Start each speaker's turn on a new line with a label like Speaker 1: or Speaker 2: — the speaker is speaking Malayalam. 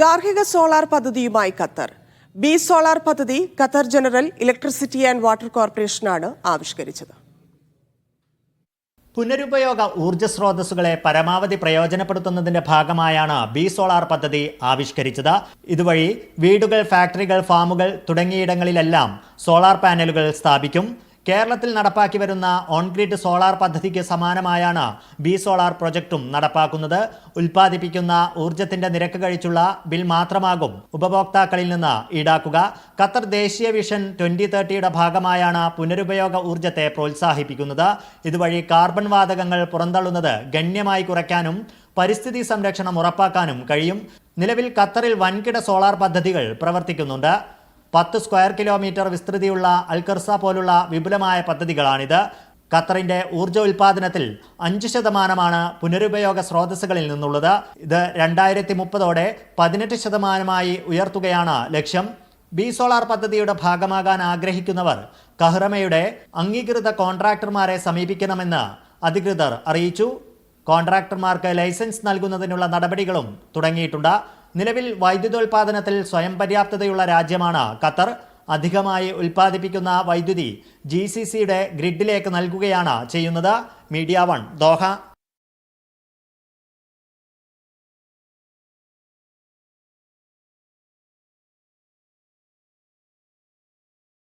Speaker 1: ഗാർഹിക സോളാർ പദ്ധതിയുമായി ഖത്തർ. ബി സോളാർ പദ്ധതി Qatar general electricity and water കോർപ്പറേഷനാണ് ആവിഷ്കരിച്ചത്.
Speaker 2: പുനരുപയോഗ ഊർജ സ്രോതസ്സുകളെ പരമാവധി പ്രയോജനപ്പെടുത്തുന്നതിന്റെ ഭാഗമായാണ് ബി സോളാർ പദ്ധതി ആവിഷ്കരിച്ചത്. ഇതുവഴി വീടുകൾ ഫാക്ടറികൾ ഫാമുകൾ തുടങ്ങിയിടങ്ങളിലെല്ലാം സോളാർ പാനലുകൾ സ്ഥാപിക്കും. കേരളത്തിൽ നടപ്പാക്കി വരുന്ന ഓൺഗ്രിഡ് സോളാർ പദ്ധതിക്ക് സമാനമായാണ് ബി സോളാർ പ്രൊജക്ടും നടപ്പാക്കുന്നത്. ഉൽപ്പാദിപ്പിക്കുന്ന ഊർജത്തിന്റെ നിരക്ക് കഴിച്ചുള്ള ബിൽ മാത്രമാകും ഉപഭോക്താക്കളിൽ നിന്ന് ഈടാക്കുക. ഖത്തർ ദേശീയ വിഷൻ ട്വന്റി തേർട്ടിയുടെ ഭാഗമായാണ് പുനരുപയോഗ ഊർജത്തെ പ്രോത്സാഹിപ്പിക്കുന്നത്. ഇതുവഴി കാർബൺ വാതകങ്ങൾ പുറന്തള്ളുന്നത് ഗണ്യമായി കുറയ്ക്കാനും പരിസ്ഥിതി സംരക്ഷണം ഉറപ്പാക്കാനും കഴിയും. നിലവിൽ ഖത്തറിൽ വൻകിട സോളാർ പദ്ധതികൾ പ്രവർത്തിക്കുന്നുണ്ട്. പത്ത് സ്ക്വയർ കിലോമീറ്റർ വിസ്തൃതിയുള്ള അൽക്കർസ പോലുള്ള വിപുലമായ പദ്ധതികളാണിത്. ഖത്തറിന്റെ ഊർജ ഉൽപാദനത്തിൽ അഞ്ച് ശതമാനമാണ് പുനരുപയോഗ സ്രോതസ്സുകളിൽ നിന്നുള്ളത്. ഇത് രണ്ടായിരത്തി മുപ്പതോടെ പതിനെട്ട് ശതമാനമായി ഉയർത്തുകയാണ് ലക്ഷ്യം. ബി സോളാർ പദ്ധതിയുടെ ഭാഗമാകാൻ ആഗ്രഹിക്കുന്നവർ കഹ്റമയുടെ അംഗീകൃത കോൺട്രാക്ടർമാരെ സമീപിക്കണമെന്ന് അധികൃതർ അറിയിച്ചു. കോൺട്രാക്ടർമാർക്ക് ലൈസൻസ് നൽകുന്നതിനുള്ള നടപടികളും തുടങ്ങിയിട്ടുണ്ട്. നിലവിൽ വൈദ്യുതോൽപാദനത്തിൽ സ്വയം പര്യാപ്തതയുള്ള രാജ്യമാണ് ഖത്തർ. അധികമായി ഉൽപ്പാദിപ്പിക്കുന്ന വൈദ്യുതി ജി സി സിയുടെ ഗ്രിഡിലേക്ക് നൽകുകയാണ് ചെയ്യുന്നത്. Media one Doha.